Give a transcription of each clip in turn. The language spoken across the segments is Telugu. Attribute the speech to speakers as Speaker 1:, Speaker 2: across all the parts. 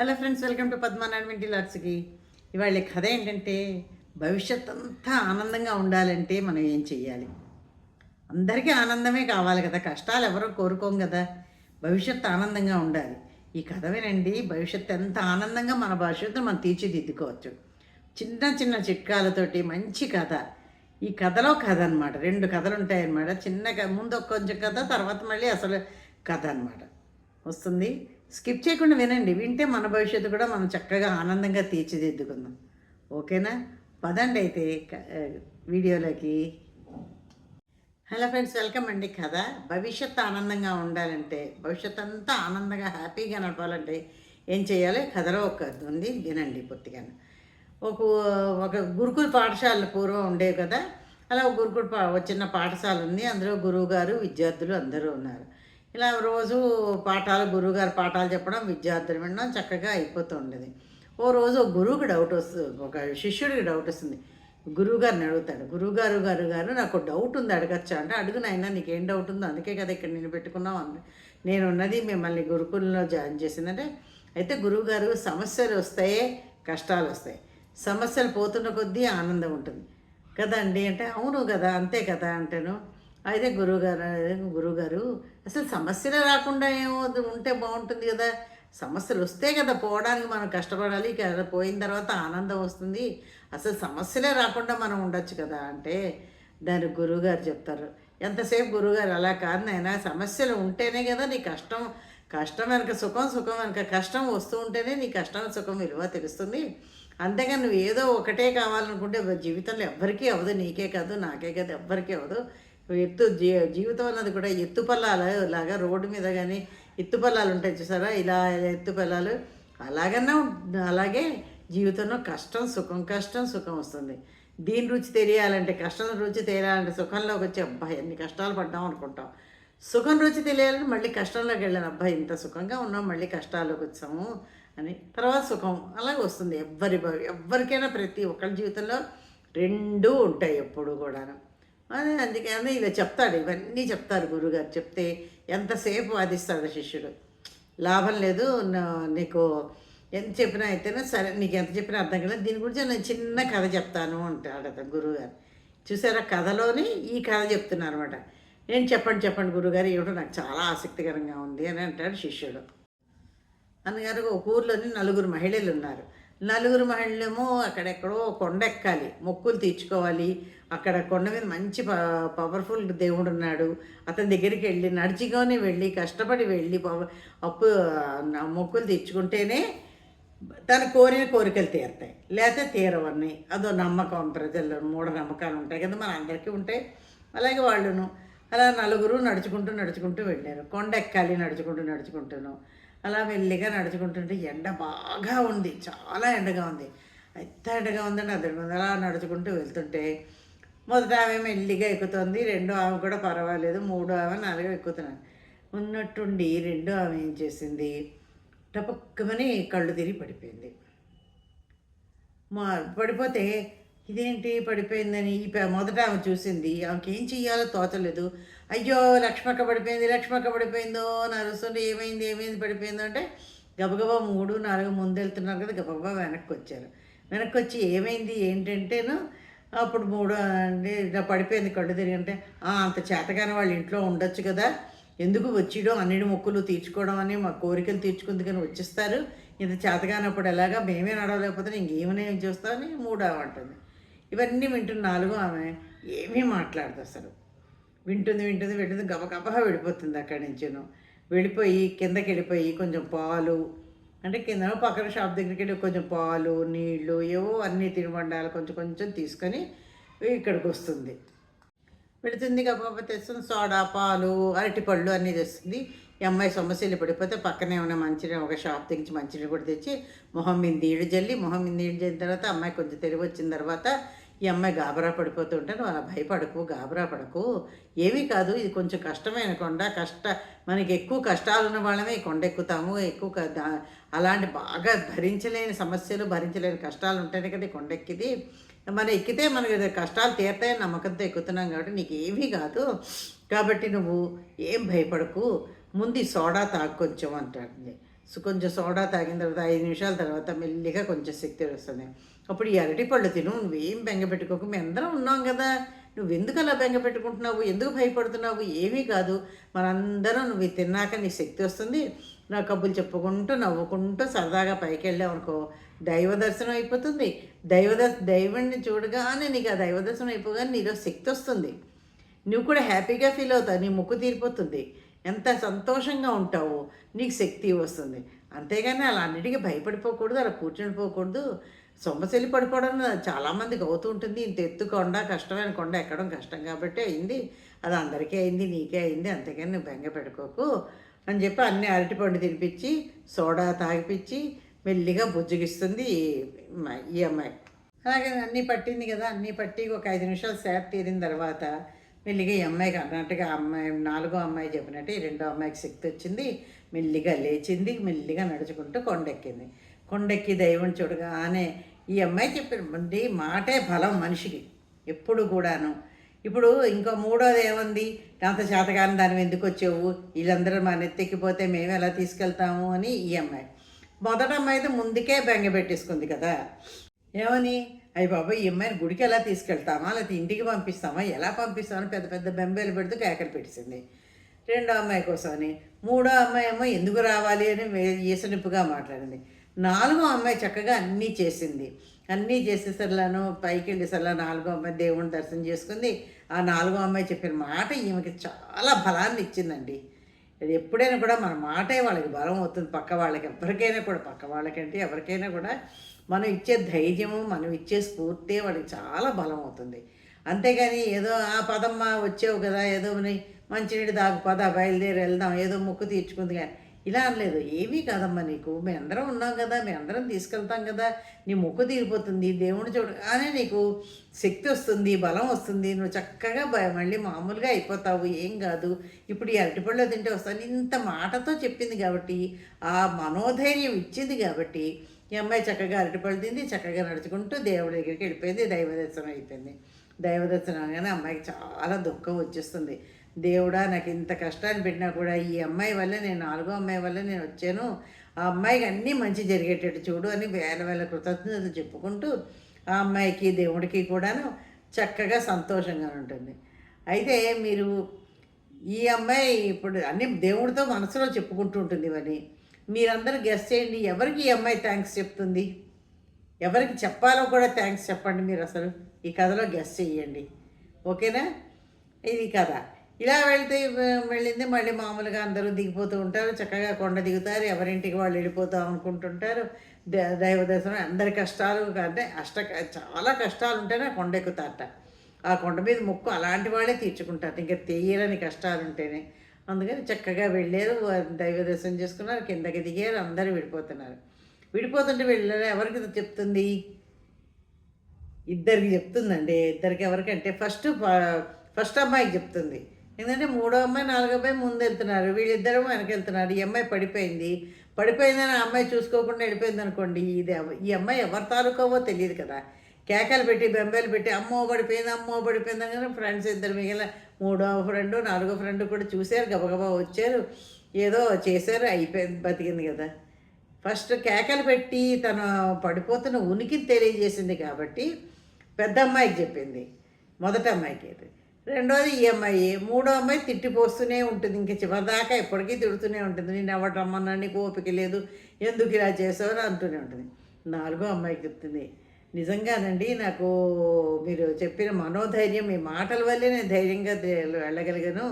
Speaker 1: హలో ఫ్రెండ్స్ వెల్కమ్ టు పద్మనాభంటి లాట్స్కి. ఇవాళ కథ ఏంటంటే భవిష్యత్ అంతా ఆనందంగా ఉండాలంటే మనం ఏం చెయ్యాలి? అందరికీ ఆనందమే కావాలి కదా కష్టాలు ఎవరో కోరుకోం కదా. భవిష్యత్తు ఆనందంగా ఉండాలి. ఈ కథ వినండి భవిష్యత్తు ఎంత ఆనందంగా మన భవిష్యత్తును మనం తీర్చిదిద్దుకోవచ్చు. చిన్న చిన్న చిట్కాలతోటి మంచి కథ. ఈ కథలో కథ అనమాట రెండు కథలు ఉంటాయన్నమాట. చిన్న ముందు కొంచెం కథ తర్వాత మళ్ళీ అసలు కథ అనమాట వస్తుంది? స్కిప్ చేయకుండా వినండి. వింటే మన భవిష్యత్తు కూడా మనం చక్కగా ఆనందంగా తీర్చిదిద్దుకుందాం. ఓకేనా? పదండి అయితే వీడియోలోకి. హలో ఫ్రెండ్స్ వెల్కమ్ అండి కథ. భవిష్యత్తు ఆనందంగా ఉండాలంటే భవిష్యత్తు అంతా ఆనందంగా హ్యాపీగా నడపాలంటే ఏం చేయాలి? కథలో ఒక ఉంది. వినండి పూర్తిగా. ఒక ఒక గురుకుల పాఠశాలలు పూర్వం ఉండేవి కదా? అలా గురుకుల పా చిన్న పాఠశాల ఉంది. అందులో గురువు గారు విద్యార్థులు అందరూ ఉన్నారు. ఇలా రోజు పాఠాలు గురువుగారు పాఠాలు చెప్పడం విద్యార్థులు వినడం చక్కగా అయిపోతూ ఉండేది. ఓ రోజు ఒక గురువుకి డౌట్ వస్తుంది ఒక శిష్యుడికి డౌట్ వస్తుంది. గురువుగారిని అడుగుతాడు గురువుగారు గారు గారు నాకు డౌట్ ఉంది అడగచ్చా? అంటే అడుగు నాయనా నీకేం డౌట్ ఉందో అందుకే కదా ఇక్కడ నేను పెట్టుకున్నావు అని నేను ఉన్నది మిమ్మల్ని గురుకులంలో జాయిన్ చేసిందంటే అయితే గురువుగారు సమస్యలు వస్తాయే కష్టాలు వస్తాయి. సమస్యలు పోతున్న కొద్దీ ఆనందం ఉంటుంది. కదండి అంటే అవును కదా అంతే కదా అంటాను. అయితే గురువుగారు గురువుగారు అసలు సమస్యలే రాకుండా ఏమో ఉంటే బాగుంటుంది కదా. సమస్యలు వస్తే కదా పోవడానికి మనం కష్టపడాలి. కదా పోయిన తర్వాత ఆనందం వస్తుంది. అసలు సమస్యలే రాకుండా మనం ఉండొచ్చు కదా అంటే దాని గురువుగారు చెప్తారు. ఎంతసేపు గురువుగారు అలా కాదు అయినా సమస్యలు ఉంటేనే కదా నీ కష్టం కష్టం వెనక సుఖం సుఖం వెనక కష్టం వస్తూ ఉంటేనే నీ కష్టం సుఖం విలువ తెలుస్తుంది. అంతేగాని నువ్వు ఏదో ఒకటే కావాలనుకుంటే జీవితంలో ఎవ్వరికీ అవ్వదు నీకే కాదు నాకే కాదు ఎవ్వరికీ అవ్వదు. ఎత్తు జీ జీవితం అన్నది కూడా ఎత్తు పల్లాలు లాగా రోడ్డు మీద కానీ ఎత్తు పల్లాలు ఉంటాయి చూసారా? ఇలా ఎత్తు పల్లాలు అలాగన్నా అలాగే జీవితంలో కష్టం సుఖం కష్టం సుఖం వస్తుంది. దీని రుచి తెలియాలంటే కష్టం రుచి తెలియాలంటే సుఖంలోకి వచ్చి అబ్బాయి ఎన్ని కష్టాలు పడ్డాం అనుకుంటాం. సుఖం రుచి తెలియాలంటే మళ్ళీ కష్టంలోకి వెళ్ళాను అబ్బాయి ఇంత సుఖంగా ఉన్నాం మళ్ళీ కష్టాల్లోకి వచ్చాము అని. తర్వాత సుఖం అలాగే వస్తుంది. ఎవ్వరి ఎవరికైనా ప్రతి ఒక్కరి జీవితంలో రెండూ ఉంటాయి ఎప్పుడు కూడాను. అని అందుకని ఇలా చెప్తాడు ఇవన్నీ చెప్తారు గురుగారు. చెప్తే ఎంతసేపు వాదిస్తాడు శిష్యుడు. లాభం లేదు నీకు ఎంత చెప్పినా అయితేనే సరే నీకు ఎంత చెప్పినా అర్థం కాలేదు దీని గురించి నేను చిన్న కథ చెప్తాను అంటాడు అతను గురువుగారు చూసారా? కథలోని ఈ కథ చెప్తున్నారు అనమాట నేను చెప్పండి చెప్పండి గురుగారు ఏమిటో నాకు చాలా ఆసక్తికరంగా ఉంది అని అంటాడు శిష్యుడు. అన్నగారు ఒక ఊర్లోని నలుగురు మహిళలు ఉన్నారు. నలుగురు మహిళలేమో అక్కడెక్కడో కొండ ఎక్కాలి మొక్కులు తీర్చుకోవాలి. అక్కడ కొండ మీద మంచి ప పవర్ఫుల్ దేవుడు ఉన్నాడు అతని దగ్గరికి వెళ్ళి నడిచిగానే వెళ్ళి కష్టపడి వెళ్ళి పవ- అప్పు మొక్కులు తీర్చుకుంటేనే తను కోరిన కోరికలు తీరుతాయి. లేకపోతే తీరవన్నీ అదో నమ్మకం ప్రజల్లో మూఢ నమ్మకాలు ఉంటాయి కదా మన అందరికీ ఉంటాయి. అలాగే వాళ్ళును అలా నలుగురు నడుచుకుంటూ నడుచుకుంటూ వెళ్ళారు. కొండ ఎక్కాలి నడుచుకుంటూ నడుచుకుంటూను. అలా మెల్లిగా నడుచుకుంటుంటే ఎండ బాగా ఉంది చాలా ఎండగా ఉంది. ఎంత ఎండగా ఉందండి అది అలా నడుచుకుంటూ వెళ్తుంటే మొదట ఆమె మెల్లిగా ఎక్కుతుంది రెండో ఆమె కూడా పర్వాలేదు మూడో ఆమె నాలుగో ఎక్కుతున్నాను. ఉన్నట్టుండి రెండో ఆమె ఏం చేసింది? టపక్కమని కళ్ళు తిరిగి పడిపోయింది. మా పడిపోతే ఇదేంటి పడిపోయిందని ఈ మొదట ఆమె చూసింది. ఆమెకి ఏం చెయ్యాలో తోచలేదు. అయ్యో లక్ష్మక్క పడిపోయింది లక్ష్మక్క పడిపోయిందో అని ఏమైంది ఏమైంది పడిపోయిందో అంటే గబగబా మూడు నాలుగు ముందు వెళ్తున్నారు కదా గబగబా వెనక్కి వచ్చారు వెనక్కి వచ్చి ఏమైంది ఏంటంటేను అప్పుడు మూడు అంటే ఇలా పడిపోయింది కళ్ళు తిరిగి అంటే అంత చేతగానే వాళ్ళ ఇంట్లో ఉండొచ్చు కదా. ఎందుకు వచ్చిడో? అన్నిటి మొక్కులు తీర్చుకోవడం అని మా కోరికలు తీర్చుకుంది కానీ వచ్చిస్తారు. ఇంత చేతగానప్పుడు ఎలాగా? మేమే నడవలేకపోతే ఇంకేమైనా ఏం చేస్తామని మూడు అంటుంది. ఇవన్నీ వింటున్న నాలుగు ఆమె ఏమీ మాట్లాడదు అసలు. వింటుంది వింటుంది వింటుంది గబగబగా వెళ్ళిపోతుంది అక్కడి నుంచిను. వెళ్ళిపోయి కిందకి వెళ్ళిపోయి కొంచెం పాలు అంటే కింద పక్కన షాప్ దగ్గరికి వెళ్ళి కొంచెం పాలు నీళ్ళు ఏవో అన్నీ తినబండాలు కొంచెం కొంచెం తీసుకొని ఇక్కడికి వస్తుంది. పెడుతుంది గబగబా తెస్తుంది సోడా పాలు అరటిపళ్ళు అన్నీ తెస్తుంది. ఈ అమ్మాయి సమస్యలు పడిపోతే పక్కనే ఉన్న మంచినీళ్ళు ఒక షాప్ తెచ్చి మంచినీళ్ళు కూడా తెచ్చి మొహం మీద నీళ్ళు జల్లి మొహం మీద నీళ్ళు జల్లిన తర్వాత అమ్మాయి కొంచెం తెలివి వచ్చిన తర్వాత ఈ అమ్మాయి గాబరా పడిపోతూ నువ్వు అలా భయపడకు గాబరా పడకు. ఏమీ కాదు ఇది కొంచెం కష్టమైన కొండ. కష్ట మనకి ఎక్కువ కష్టాలు ఉన్న వాళ్ళమే ఈ కొండ ఎక్కుతాము. ఎక్కువ అలాంటి బాగా భరించలేని సమస్యలు భరించలేని కష్టాలు ఉంటేనే కదా ఈ కొండ ఎక్కిది. మనం ఎక్కితే మనకి కష్టాలు తీరతాయని నమ్మకంతో ఎక్కుతున్నాం కాబట్టి నీకు ఏమీ కాదు. కాబట్టి నువ్వు ఏం భయపడకు. ముందు సోడా తాగు కొంచెం అంటుంది సో కొంచెం సోడా తాగిన తర్వాత ఐదు నిమిషాల తర్వాత మెల్లిగా కొంచెం శక్తి వస్తుంది. అప్పుడు ఈ అరటిపళ్ళు తిను నువ్వేం బెంగ పెట్టుకోకు మేము అందరం ఉన్నాం కదా. నువ్వు ఎందుకు అలా బెంగ పెట్టుకుంటున్నావు? ఎందుకు భయపడుతున్నావు? ఏమీ కాదు. మనందరం నువ్వు తిన్నాక నీ శక్తి వస్తుంది. నా కబుర్లు చెప్పుకుంటూ నవ్వుకుంటూ సరదాగా పైకి వెళ్ళావు అనుకో దైవ దర్శనం అయిపోతుంది. దైవ దర్శ దైవాన్ని చూడగానే నీకు ఆ దైవ దర్శనం అయిపోగానే నీలో శక్తి వస్తుంది. నువ్వు కూడా హ్యాపీగా ఫీల్ అవుతావు. నీ ముక్కు తీరిపోతుంది. ఎంత సంతోషంగా ఉంటావు? నీకు శక్తి వస్తుంది. అంతేగాని అలా అన్నిటికీ భయపడిపోకూడదు అలా కూర్చొని పోకూడదు. సొమ్మశెల్లి పడిపోవడం చాలామందికి అవుతూ ఉంటుంది. ఇంత ఎత్తు కొండ కష్టమైన కొండ ఎక్కడం కష్టం కాబట్టి అయింది. అది అందరికీ అయింది నీకే అయింది. అంతేగాని నువ్వు బెంగ పెట్టుకోకు అని చెప్పి అన్ని అరటిపండు తినిపించి సోడా తాగిపించి మెల్లిగా బుజ్జగిస్తుంది ఈ అమ్మాయి- అలాగే అన్నీ పట్టింది కదా అన్నీ పట్టి ఒక ఐదు నిమిషాలు సేపు తీరిన తర్వాత మెల్లిగా ఈ అమ్మాయికి అన్నట్టుగా అమ్మాయి నాలుగో అమ్మాయి చెప్పినట్టు ఈ రెండో అమ్మాయికి శక్తి వచ్చింది. మెల్లిగా లేచింది. మెల్లిగా నడుచుకుంటూ కొండెక్కింది. కొండెక్కి దైవం చూడగానే ఈ అమ్మాయి చెప్పిన మాటే బలం మనిషికి ఎప్పుడు కూడాను. ఇప్పుడు ఇంకో మూడోది ఏముంది? అంత శాతకాలం దాని ఎందుకు వచ్చావు? వీళ్ళందరూ మన నెత్తెక్కిపోతే మేము ఎలా తీసుకెళ్తాము అని ఈ అమ్మాయి. మొదట అమ్మాయి అయితే ముందుకే బెంగ పెట్టేసుకుంది కదా. ఏమని? అయ్యి బాబా ఈ అమ్మాయిని గుడికి ఎలా తీసుకెళ్తామా? లేకపోతే ఇంటికి పంపిస్తామా? ఎలా పంపిస్తామని పెద్ద పెద్ద బెంబేలు పెడుతూ కేకలు పెట్టేసింది. రెండో అమ్మాయి కోసమని మూడో అమ్మాయి ఏమో ఎందుకు రావాలి అని వే- ఈసనిప్పుగా మాట్లాడింది. నాలుగో అమ్మాయి చక్కగా అన్నీ చేసింది. అన్నీ చేసేసరిలాను పైకి వెళ్ళేసరిలా నాలుగో అమ్మాయి దేవుని దర్శనం చేసుకుంది. ఆ నాలుగో అమ్మాయి చెప్పిన మాట ఈమెకి చాలా బలాన్ని ఇచ్చిందండి. అది ఎప్పుడైనా కూడా మన మాటే వాళ్ళకి బలం అవుతుంది. పక్క వాళ్ళకి ఎవరికైనా కూడా పక్క వాళ్ళకంటే ఎవరికైనా కూడా మనం ఇచ్చే ధైర్యము మనం ఇచ్చే స్ఫూర్తి వాడికి చాలా బలం అవుతుంది అంతేగాని ఏదో ఆ పదమ్మ వచ్చావు కదా ఏదో నీ మంచినీళ్ళు దాగు పద బయలుదేరి వెళ్దాం ఏదో ముక్కు తీర్చుకుంది కానీ ఇలా అనలేదు. ఏమీ కాదమ్మా నీకు. మేము అందరం ఉన్నాం కదా మేము అందరం తీసుకెళ్తాం కదా నీ ముక్కు తీరిపోతుంది దేవుడు కానీ నీకు శక్తి వస్తుంది బలం వస్తుంది. నువ్వు చక్కగా మళ్ళీ మామూలుగా అయిపోతావు. ఏం కాదు. ఇప్పుడు ఈ అరటిపళ్ళు తింటే వస్తాను. ఇంత మాటతో చెప్పింది కాబట్టి ఆ మనోధైర్యం ఇచ్చింది కాబట్టి ఈ అమ్మాయి చక్కగా అరటిపళ్ళు తింది చక్కగా నడుచుకుంటూ దేవుడి దగ్గరికి వెళ్ళిపోయింది దైవదర్శనం అయిపోయింది. దైవదర్శనం అనగానే అమ్మాయికి చాలా దుఃఖం వచ్చేస్తుంది. దేవుడా నాకు ఇంత కష్టాన్ని పెట్టినా కూడా ఈ అమ్మాయి వల్ల నేను నాలుగో అమ్మాయి వల్ల నేను వచ్చాను. ఆ అమ్మాయికి అన్నీ మంచి జరిగేటట్టు చూడు అని వేల వేల కృతజ్ఞతలు చెప్పుకుంటూ ఆ అమ్మాయికి దేవుడికి కూడాను చక్కగా సంతోషంగా ఉంటుంది. అయితే మీరు ఈ అమ్మాయి ఇప్పుడు అన్ని దేవుడితో మనసులో చెప్పుకుంటూ ఉంటుంది ఇవన్నీ. మీరందరూ గెస్ట్ చేయండి. ఎవరికి ఈ అమ్మాయి థ్యాంక్స్ చెప్తుంది? ఎవరికి చెప్పాలో కూడా థ్యాంక్స్ చెప్పండి మీరు అసలు. ఈ కథలో గెస్ట్ చేయండి. ఓకేనా? ఇది కథ. ఇలా వెళ్తే వెళ్ళింది. మళ్ళీ మామూలుగా అందరూ దిగిపోతూ ఉంటారు. చక్కగా కొండ దిగుతారు. ఎవరింటికి వాళ్ళు వెళ్ళిపోతాం అనుకుంటుంటారు. ద- దైవ దర్శనం అందరి కష్టాలు అంటే అష్ట చాలా కష్టాలు ఉంటేనే కొండ ఎక్కుతారట. ఆ కొండ మీద ముక్కు అలాంటి వాళ్ళే తీర్చుకుంటారు. ఇంకా తీయరని కష్టాలు ఉంటేనే. అందుకని చక్కగా వెళ్ళారు దైవ దర్శనం చేసుకున్నారు కిందకి దిగారు అందరూ విడిపోతున్నారు. విడిపోతుంటే వెళ్ళారు? ఎవరికి చెప్తుంది? ఇద్దరికి చెప్తుందండి. ఇద్దరికి ఎవరికంటే ఫస్ట్ ఫస్ట్ అమ్మాయికి చెప్తుంది. ఎందుకంటే మూడో అమ్మాయి నాలుగో అమ్మాయి ముందు వెళ్తున్నారు. వీళ్ళిద్దరు వెనక వెళ్తున్నారు. ఈ అమ్మాయి పడిపోయింది. పడిపోయిందని ఆ అమ్మాయి చూసుకోకుండా వెళ్ళిపోయింది అనుకోండి ఇది ఈ అమ్మాయి ఎవరి తాలూకోవో తెలియదు కదా. కేకలు పెట్టి బెంబేలు పెట్టి అమ్మో పడిపోయింది అమ్మో పడిపోయింది అని ఫ్రెండ్స్ ఇద్దరు మిగిలిన మూడో ఫ్రెండ్ నాలుగో ఫ్రెండ్ కూడా చూశారు గబగబా వచ్చారు. ఏదో చేశారు అయిపోయింది బతికింది కదా. ఫస్ట్ కేకలు పెట్టి తను పడిపోతున్న ఉనికిని తెలియజేసింది కాబట్టి పెద్ద అమ్మాయికి చెప్పింది. మొదట అమ్మాయికి అయితే. రెండోది ఈ అమ్మాయి మూడో అమ్మాయి తిట్టిపోస్తూనే ఉంటుంది. ఇంక చివరిదాకా ఎప్పటికీ తిడుతూనే ఉంటుంది. నేను ఎవరు రమ్మన్నా నీకు ఓపిక లేదు. ఎందుకు ఇలా చేసావు? అని అంటూనే ఉంటుంది. నాలుగో అమ్మాయికి చెప్తుంది నిజంగానండి నాకు మీరు చెప్పిన మనోధైర్యం మీ మాటల వల్లే నేను ధైర్యంగా వెళ్ళగలిగాను.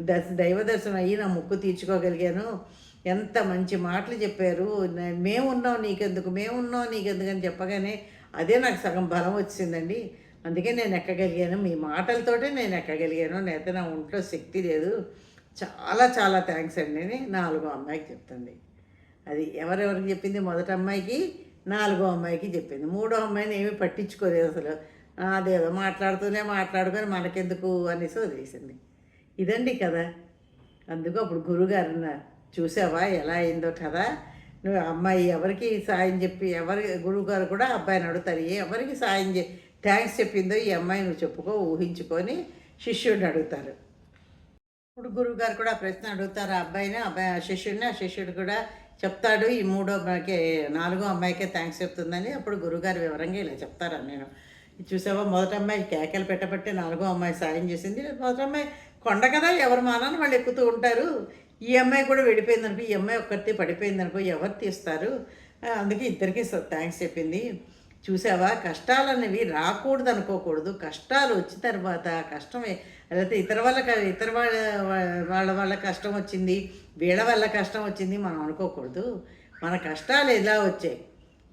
Speaker 1: దర్శ దైవ దర్శనం అయ్యి నా ముక్కు తీర్చుకోగలిగాను. ఎంత మంచి మాటలు చెప్పారు. మేమున్నాం నీకెందుకు మేమున్నాం నీకెందుకు అని చెప్పగానే అదే నాకు సగం బలం వచ్చిందండి. అందుకే నేను ఎక్కగలిగాను. మీ మాటలతోటే నేను ఎక్కగలిగాను. నేత నా ఒంట్లో శక్తి లేదు. చాలా చాలా థ్యాంక్స్ అండి. నాలుగో అమ్మాయికి చెప్తుంది అది ఎవరెవరికి చెప్పింది? మొదటి అమ్మాయికి నాలుగో అమ్మాయికి చెప్పింది. మూడో అమ్మాయిని ఏమీ పట్టించుకోలేదు అసలు. అదేదో మాట్లాడుతూనే మాట్లాడుకొని మనకెందుకు అనేసి వదిలేసింది. ఇదండి కదా అందుకు అప్పుడు గురుగారు అన్నారు చూసావా ఎలా అయిందో కదా నువ్వు అమ్మాయి ఎవరికి సాయం చెప్పి ఎవరి గురువుగారు కూడా అబ్బాయిని అడుగుతారు. ఏ ఎవరికి సాయం చే థ్యాంక్స్ చెప్పిందో ఈ అమ్మాయి నువ్వు చెప్పుకో ఊహించుకొని శిష్యుడిని అడుగుతారు. ఇప్పుడు గురువుగారు కూడా ఆ ప్రశ్న అడుగుతారు. ఆ అబ్బాయిని అబ్బాయి ఆ శిష్యుడిని ఆ శిష్యుడు కూడా చెప్తాడు. ఈ మూడో అమ్మాయికి నాలుగో అమ్మాయికే థ్యాంక్స్ చెప్తుందని అప్పుడు గురుగారు వివరంగా ఇలా చెప్తారా నేను చూసావా మొదటి అమ్మాయి కేకలు పెట్టబట్టి నాలుగో అమ్మాయి సాయం చేసింది. మొదటి అమ్మాయి కొండ కదా ఎవరు మానాన్ని వాళ్ళు ఎక్కుతూ ఉంటారు. ఈ అమ్మాయి కూడా వెళ్ళిపోయింది అనుకో ఈ అమ్మాయి ఒక్కరితే పడిపోయింది అనుకో ఎవరు తీస్తారు? అందుకే ఇద్దరికి థ్యాంక్స్ చెప్పింది. చూసావా? కష్టాలు అనేవి రాకూడదు అనుకోకూడదు కష్టాలు వచ్చిన తర్వాత కష్టమే. లేకపోతే ఇతర వాళ్ళ క- ఇతర వాళ్ళ వాళ్ళ వల్ల కష్టం వచ్చింది వీళ్ళ వల్ల కష్టం వచ్చింది మనం అనుకోకూడదు. మన కష్టాలు ఎలా వచ్చాయి?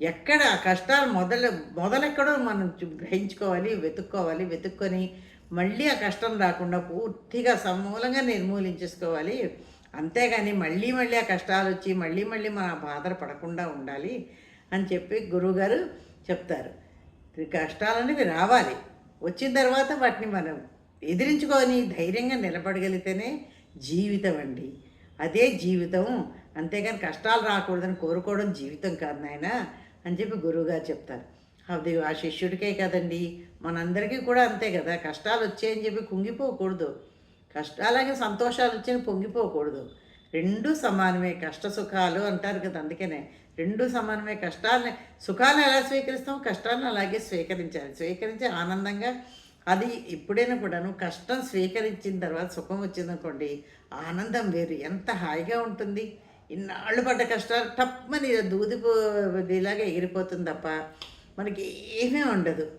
Speaker 1: ఎక్కడ ఆ కష్టాలు మొదలు మొదలెక్కడో మనం గ్రహించుకోవాలి వెతుక్కోవాలి వెతుక్కొని మళ్ళీ ఆ కష్టం రాకుండా పూర్తిగా సమూలంగా నిర్మూలించేసుకోవాలి. అంతేగాని మళ్ళీ మళ్ళీ ఆ కష్టాలు వచ్చి మళ్ళీ మళ్ళీ మన బాధలు పడకుండా ఉండాలి అని చెప్పి గురువుగారు చెప్తారు. కష్టాలు కష్టాలనేవి రావాలి. వచ్చిన తర్వాత వాటిని మనం ఎదిరించుకొని ధైర్యంగా నిలబడగలిగితేనే జీవితం అండి. అదే జీవితం. అంతేగాని కష్టాలు రాకూడదని కోరుకోవడం జీవితం కాదు నాయన అని చెప్పి గురువుగారు చెప్తారు. అది ఆ శిష్యుడికే కదండి. మనందరికీ కూడా అంతే కదా. కష్టాలు వచ్చాయని చెప్పి కుంగిపోకూడదు. కష్టాలకి సంతోషాలు వచ్చాయని పొంగిపోకూడదు. రెండూ సమానమే. కష్ట సుఖాలు అంటారు కదా అందుకనే. రెండు సమానమే. కష్టాలని సుఖాలను ఎలా స్వీకరిస్తాం? కష్టాలను అలాగే స్వీకరించాలి. స్వీకరించి ఆనందంగా అది ఎప్పుడైనా కూడాను కష్టం స్వీకరించిన తర్వాత సుఖం వచ్చిందనుకోండి ఆనందం వేరు. ఎంత హాయిగా ఉంటుంది. ఇన్నాళ్ళు పడ్డ కష్టాలు తప్పని దూదిపో ఇలాగే ఎగిరిపోతుంది తప్ప మనకి ఏమీ ఉండదు.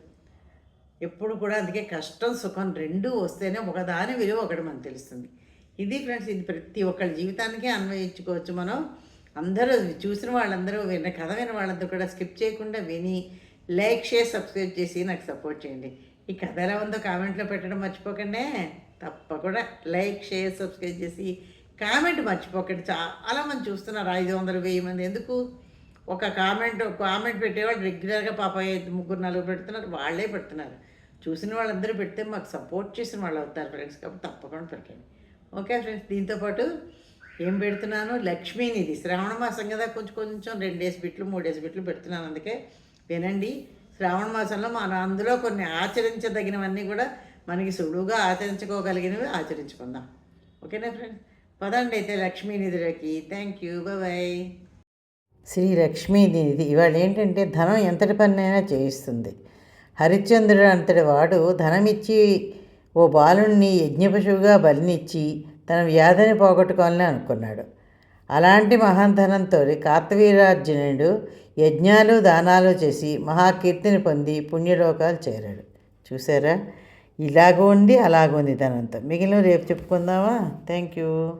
Speaker 1: ఎప్పుడు కూడా అందుకే కష్టం సుఖం రెండూ వస్తేనే ఒకదాని విలువ ఒకటి మనకు తెలుస్తుంది. ఇది ఫ్రెండ్స్ ఇది ప్రతి ఒక్కరి జీవితానికి అన్వయించుకోవచ్చు మనం. అందరూ చూసిన వాళ్ళందరూ విన్న కథ విన్న వాళ్ళందరూ కూడా స్కిప్ చేయకుండా విని లైక్ షేర్ సబ్స్క్రైబ్ చేసి నాకు సపోర్ట్ చేయండి. ఈ కథ ఎలా ఉందో కామెంట్లో పెట్టడం మర్చిపోకండి. తప్పకుండా లైక్ షేర్ సబ్స్క్రైబ్ చేసి కామెంట్ మర్చిపోకండి. చాలా మంది చూస్తున్నారు ఐదు వందలు వెయ్యి మంది. ఎందుకు? ఒక కామెంట్ కామెంట్ పెట్టేవాళ్ళు రెగ్యులర్గా పాప ముగ్గురు నలుగురు పెడుతున్నారు వాళ్ళే పెడుతున్నారు. చూసిన వాళ్ళందరూ పెడితే మాకు సపోర్ట్ చేసిన వాళ్ళు అవుతారు ఫ్రెండ్స్. కాబట్టి తప్పకుండా పెట్టండి. ఓకే ఫ్రెండ్స్ దీంతోపాటు ఏం పెడుతున్నాను? లక్ష్మీనిధి. శ్రావణ మాసం కదా కొంచెం కొంచెం రెండేసి బిట్లు మూడేసి బిట్లు పెడుతున్నాను అందుకే. వినండి శ్రావణ మాసంలో మన అందులో కొన్ని ఆచరించదగినవన్నీ కూడా మనకి సులువుగా ఆచరించుకోగలిగినవి ఆచరించుకుందాం. ఓకేనా ఫ్రెండ్స్ పదండి అయితే లక్ష్మీనిధిలోకి. Thank you bye Shri Lakshmidevi ఇవాళ ఏంటంటే ధనం ఎంతటి పన్నైనా చేయిస్తుంది. హరిశ్చంద్రుడు అంతటి వాడు ధనమిచ్చి ఓ బాలుణ్ణి యజ్ఞపశువుగా బలినిచ్చి తన వ్యాధిని పోగొట్టుకోవాలని అనుకున్నాడు. అలాంటి మహాంతనంతో కార్తవీరార్జునుడు యజ్ఞాలు దానాలు చేసి మహాకీర్తిని పొంది పుణ్యలోకాలు చేరాడు. చూసారా ఇలాగ ఉంది అలాగ ఉంది ధనంతో. మిగిలిన రేపు చెప్పుకుందామా? Thank you